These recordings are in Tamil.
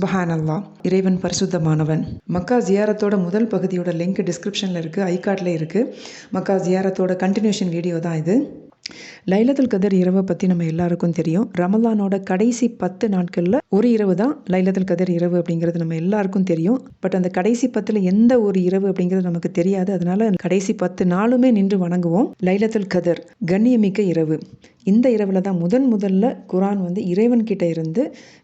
சுபஹான் அல்லா இறைவன் பரிசுத்தமானவன். மக்கா ஜியாரத்தோட முதல் பகுதியோட லிங்க் டிஸ்கிரிப்ஷனில் இருக்குது ஐகார்டில் இருக்குது மக்கா ஜியாரத்தோட கண்டினியூஷன் வீடியோ தான் இது. லைலத்துல் கதர் இரவை பற்றி நம்ம எல்லாருக்கும் தெரியும். ரமலானோட கடைசி பத்து நாட்களில் ஒரு இரவு தான் லைலத்துல் கதர் இரவு அப்படிங்கிறது நம்ம எல்லாருக்கும் தெரியும். பட் அந்த கடைசி பத்தில் எந்த ஒரு இரவு அப்படிங்கிறது நமக்கு தெரியாது. அதனால கடைசி பத்து நாளுமே நின்று வணங்குவோம். லைலத்துல் கதர் கண்ணியமிக்க இரவு. இந்த இரவில் தான் முதன் முதல்ல குரான் வந்து இறைவன் கிட்ட இருந்து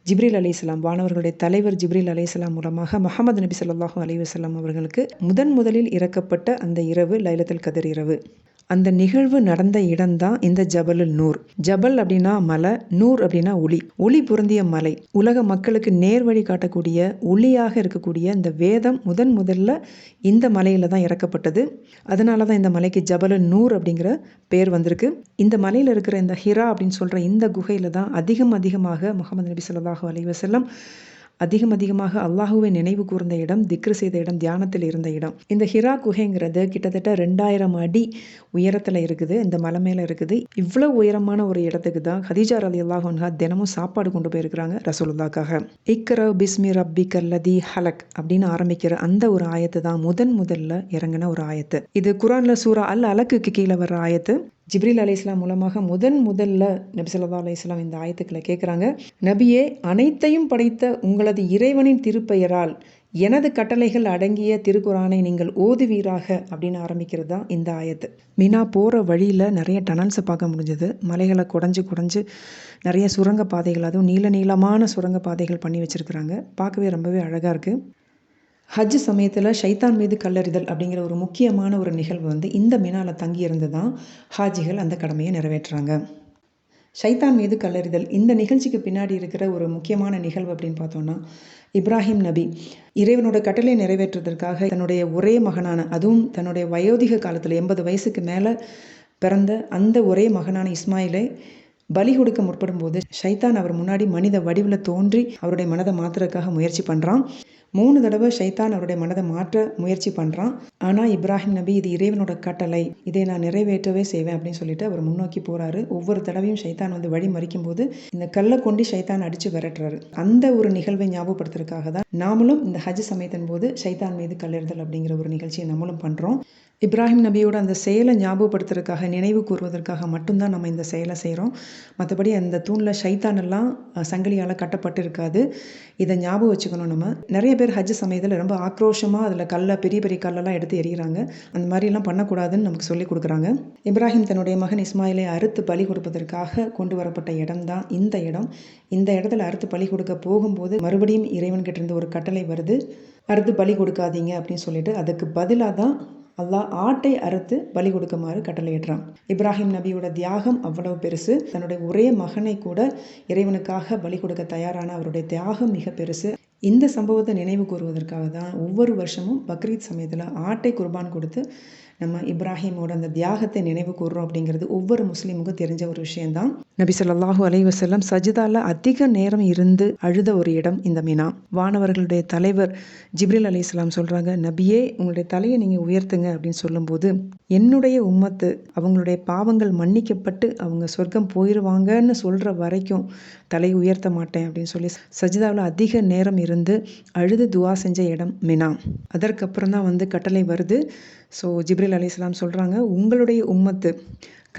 ஜிப்ரில் அலிஸ்லாம் வானவர்களுடைய தலைவர் ஜிப்ரீல் அலிஸ்லாம் மூலமாக முகமது நபி சொல்லாஹூ அலி வஸல்லம் அவர்களுக்கு முதன் முதலில் இறக்கப்பட்ட அந்த இரவு லைலத்துல் கதர் இரவு. அந்த நிகழ்வு நடந்த இடம்தான் இந்த ஜபலுல் நூர். ஜபல் அப்படின்னா மலை நூர் அப்படின்னா ஒளி. ஒளி பொருந்திய மலை. உலக மக்களுக்கு நேர் வழி காட்டக்கூடிய ஒளியாக இருக்கக்கூடிய இந்த வேதம் முதன் முதல்ல இந்த மலையில தான் இறக்கப்பட்டது. அதனால தான் இந்த மலைக்கு ஜபலுல் நூர் அப்படிங்கிற பேர் வந்திருக்கு. இந்த மலையில் இருக்கிற இந்த ஹிரா அப்படின்னு சொல்கிற இந்த குகையில் தான் அதிகம் அதிகமாக முகமது நபி சொல்லாஹு அலைவசல்லம் அதிகம் அதிகமாக அல்லாஹுவை நினைவு கூர்ந்த இடம் திக்ரு செய்த இடம் தியானத்தில் இருந்த இடம். இந்த ஹிரா குகைங்கிறது கிட்டத்தட்ட ரெண்டாயிரம் அடி உயரத்தில் இருக்குது இந்த மலை மேலே இருக்குது. இவ்வளோ உயரமான ஒரு இடத்துக்கு தான் ஹதீஜா அலி அல்லாஹா தினமும் சாப்பாடு கொண்டு போயிருக்கிறாங்க ரசூலுல்லாக்காக இக்ர பிஸ்மி ரப்பி கல்லதி ஹலக் அப்படின்னு ஆரம்பிக்கிற அந்த ஒரு ஆயத்து தான் முதன் முதல்ல இறங்கின ஒரு ஆயத்து. இது குரான்ல சூரா அல் அலக்குக்கு கீழே வர்ற ஆயத்து. ஜிப்ரீல் அலி இஸ்லாம் மூலமாக முதன் முதல்ல நபி சொல்லா அலி இஸ்லாம் இந்த ஆயத்துக்களை கேட்குறாங்க. நபியே அனைத்தையும் படைத்த உங்களது இறைவனின் திருப்பெயரால் எனது கட்டளைகள் அடங்கிய திருக்குறானை நீங்கள் ஓதுவீராக அப்படின்னு ஆரம்பிக்கிறது தான் இந்த ஆயத்து. மினா போகிற வழியில் நிறைய டனல்ஸை பார்க்க முடிஞ்சது. மலைகளை குடஞ்சு குடஞ்சு நிறைய சுரங்க பாதைகள் அதுவும் நீள நீளமான சுரங்க பாதைகள் பண்ணி வச்சுருக்குறாங்க. பார்க்கவே ரொம்பவே அழகாக இருக்குது ஹஜ் சமயத்தில் ஷைத்தான் மீது கல்லறிதல் அப்படிங்கிற ஒரு முக்கியமான ஒரு நிகழ்வு வந்து இந்த மினால தங்கியிருந்து தான் ஹாஜிகள் அந்த கடமையை நிறைவேற்றுறாங்க. ஷைத்தான் மீது கல்லறிதல் இந்த நிகழ்ச்சிக்கு பின்னாடி இருக்கிற ஒரு முக்கியமான நிகழ்வு அப்படின்னு பார்த்தோம்னா இப்ராஹிம் நபி. இறைவனோட கட்டளை நிறைவேற்றுவதற்காக தன்னுடைய ஒரே மகனான அதுவும் தன்னுடைய வயோதிக காலத்தில் எண்பது வயசுக்கு மேலே பிறந்த அந்த ஒரே மகனான இஸ்மாயிலை பலி கொடுக்க முற்படும் போது ஷைத்தான் அவர் முன்னாடி மனித வடிவில் தோன்றி அவருடைய மனதை மாத்துறதுக்காக முயற்சி பண்ணுறான் மூணு தடவை ஷைத்தான் அவருடைய மனதை மாற்ற முயற்சி பண்ணுறான் ஆனால் இப்ராஹிம் நபி இது இறைவனோட கட்டளை. இதை நான் நிறைவேற்றவே செய்வேன் அப்படின்னு சொல்லிட்டு அவர் முன்னோக்கி போகிறாரு ஒவ்வொரு தடவையும் ஷைத்தான் வந்து வழி மறிக்கும் போது இந்த கல்லை கொண்டு ஷைத்தான் அடித்து விரட்டுறாரு. அந்த ஒரு நிகழ்வை ஞாபகப்படுத்துறதுக்காக தான் நாமளும் இந்த ஹஜ் சமயத்தின் போது ஷைத்தான் மீது கல்லெறுதல் அப்படிங்கிற ஒரு நிகழ்ச்சியை நம்மளும் பண்ணுறோம் இப்ராஹிம் நபியோட அந்த செயலை ஞாபகப்படுத்துறதுக்காக நினைவு கூறுவதற்காக மட்டும்தான் நம்ம இந்த செயலை செய்கிறோம் மற்றபடி அந்த தூணில் ஷைத்தான் எல்லாம் சங்கிலியால் கட்டப்பட்டு இருக்காது இதை ஞாபகம் வச்சுக்கணும் நம்ம. நிறைய பேர் ஹஜ் சமயத்தில் ரொம்ப ஆக்ரோஷமாக அதில் கல்லை பெரிய பெரிய கல்லெல்லாம் எடுத்து எறிகிறாங்க அந்த மாதிரிலாம் பண்ணக்கூடாதுன்னு நமக்கு சொல்லி கொடுக்குறாங்க. இப்ராஹிம் தன்னுடைய மகன் இஸ்மாயிலை அறுத்து பலி கொடுப்பதற்காக கொண்டு வரப்பட்ட இடம் தான் இந்த இடம். இந்த இடத்துல அறுத்து பலி கொடுக்க போகும்போது மறுபடியும் இறைவன்கிட்ட இருந்து ஒரு கட்டளை வருது. அறுத்து பலி கொடுக்காதீங்க அப்படின்னு சொல்லிட்டு அதுக்கு பதிலாக தான் அல்லாஹ் ஆட்டை அறுத்து பலி கொடுக்குமாறு கட்டளையிடுறான். இப்ராஹிம் நபியோட தியாகம் அவ்வளவு பெருசு. தன்னுடைய ஒரே மகனை கூட இறைவனுக்காக பலி கொடுக்க தயாரான அவருடைய தியாகம் மிக பெருசு. இந்த சம்பவத்தை நினைவு கூறுவதற்காக தான் ஒவ்வொரு வருஷமும் பக்ரீத் சமயத்தில் ஆட்டை குர்பான் கொடுத்து நம்ம இப்ராஹிமோட அந்த தியாகத்தை நினைவு கூறுறோம் அப்படிங்கிறது ஒவ்வொரு முஸ்லீமுக்கும் தெரிஞ்ச ஒரு விஷயம்தான். நபி ஸல்லல்லாஹு அலைஹி வஸல்லம் சஜிதால அதிக நேரம் இருந்து அழுத ஒரு இடம் இந்த மினா. வானவர்களுடைய தலைவர் ஜிப்ரில் அலி இஸ்லாம் சொல்கிறாங்க நபியே உங்களுடைய தலையை நீங்கள் உயர்த்துங்க அப்படின்னு சொல்லும்போது என்னுடைய உம்மத்து அவங்களுடைய பாவங்கள் மன்னிக்கப்பட்டு அவங்க சொர்க்கம் போயிடுவாங்கன்னு சொல்கிற வரைக்கும் தலை உயர்த்த மாட்டேன் அப்படின்னு சொல்லி சஜிதாவில் அதிக நேரம் இருந்து அழுது துவா செஞ்ச இடம் மினா. அதற்கப்புறம் தான் வந்து கட்டளை வருது ஸோ ஜிப்ரில் அலி இஸ்லாம் சொல்கிறாங்க உங்களுடைய உம்மத்து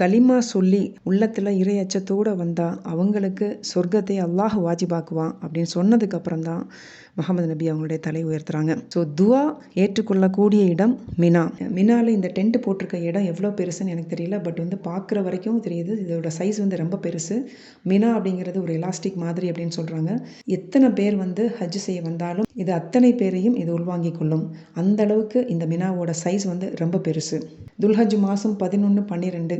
கலிமா சொல்லி உள்ளத்தில் இறை அச்சத்தோடு வந்தால் அவங்களுக்கு சொர்க்கத்தை அல்லாஹ் வாஜிபாக்குவான் அப்படின்னு சொன்னதுக்கப்புறம் தான் முகமது நபி அவங்களுடைய தலை உயர்த்துறாங்க. ஸோ துவா ஏற்றுக்கொள்ளக்கூடிய இடம் மினா. மினாவில் இந்த டென்ட் போட்டிருக்க இடம் எவ்வளோ பெருசுன்னு எனக்கு தெரியல பட் வந்து பார்க்குற வரைக்கும் தெரியுது. இதோட சைஸ் வந்து ரொம்ப பெருசு. மினா அப்படிங்கிறது ஒரு எலாஸ்டிக் மாதிரி அப்படின்னு சொல்கிறாங்க எத்தனை பேர் வந்து ஹஜ் செய்ய வந்தாலும் இது அத்தனை பேரையும் இது உள்வாங்கிக் கொள்ளும். அந்த அளவுக்கு இந்த மினாவோட சைஸ் வந்து ரொம்ப பெருசு. துல்ஹஜ் மாதம் பதினொன்று பன்னிரெண்டு.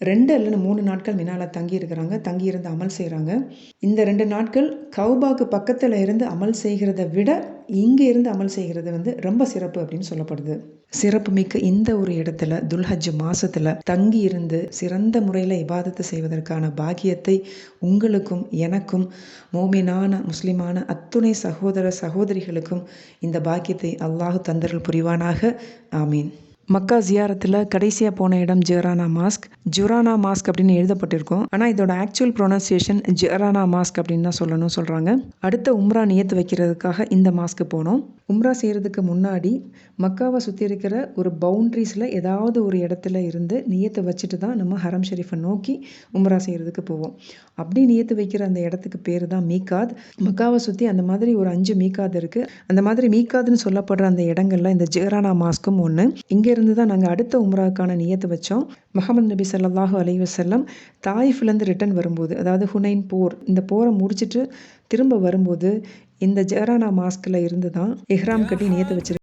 ரெண்டு இல்லைன்னு மூணு நாட்கள் மினால தங்கி இருக்கிறாங்க தங்கி இருந்து அமல் செய்கிறாங்க இந்த ரெண்டு நாட்கள் கௌபாக்கு பக்கத்தில் இருந்து அமல் செய்கிறத விட இங்கே இருந்து அமல் செய்கிறது வந்து ரொம்ப சிறப்பு அப்படின்னு சொல்லப்படுது. சிறப்பு மிக்க இந்த ஒரு இடத்துல துல்ஹஜ் மாசத்துல தங்கி இருந்து சிறந்த முறையில் இபாதத்தை செய்வதற்கான பாக்கியத்தை உங்களுக்கும் எனக்கும் மோமினான முஸ்லிமான அத்துணை சகோதர சகோதரிகளுக்கும் இந்த பாக்கியத்தை அல்லாஹ் தந்தர்கள் புரிவானாக. ஆமீன். மக்கா ஜியாரத்தில் கடைசியாக போன இடம் ஜெரானா மாஸ்க். ஜுரானா மாஸ்க் அப்படின்னு எழுதப்பட்டிருக்கும். ஆனால் இதோட ஆக்சுவல் ப்ரொனன்சியேஷன் ஜெரானா மாஸ்க் அப்படின்னு தான் சொல்லணும் சொல்கிறாங்க அடுத்த உம்ரா நியத்து வைக்கிறதுக்காக இந்த மாஸ்க்கு போனோம். உம்ரா செய்கிறதுக்கு முன்னாடி மக்காவை சுற்றி இருக்கிற ஒரு பவுண்ட்ரிஸில் ஏதாவது ஒரு இடத்துல இருந்து நியத்தை வச்சுட்டு தான் நம்ம ஹரம் ஷெரீஃபை நோக்கி உம்ரா செய்கிறதுக்கு போவோம். அப்படி நியத்து வைக்கிற அந்த இடத்துக்கு பேர் தான் மீகாத் மக்காவை சுற்றி அந்த மாதிரி ஒரு அஞ்சு மீகாத் இருக்குது அந்த மாதிரி மீகாத்னு சொல்லப்படுற அந்த இடங்கள்ல இந்த ஜெரானா மாஸ்க்கும் ஒன்று இங்கேருந்து தான் நாங்கள் அடுத்த உம்ராவுக்கான நியத்தை வச்சோம். முகமது நபி ஸல்லல்லாஹு அலி வசல்லம் தாயிஃப்லேருந்து ரிட்டர்ன் வரும்போது அதாவது ஹுனைன் போர் இந்த போரை முடிச்சிட்டு திரும்ப வரும்போது இந்த ஜெரானா மாஸ்கில் இருந்து தான் எஹ்ராம் கட்டி நேற்று வச்சிருக்காங்க.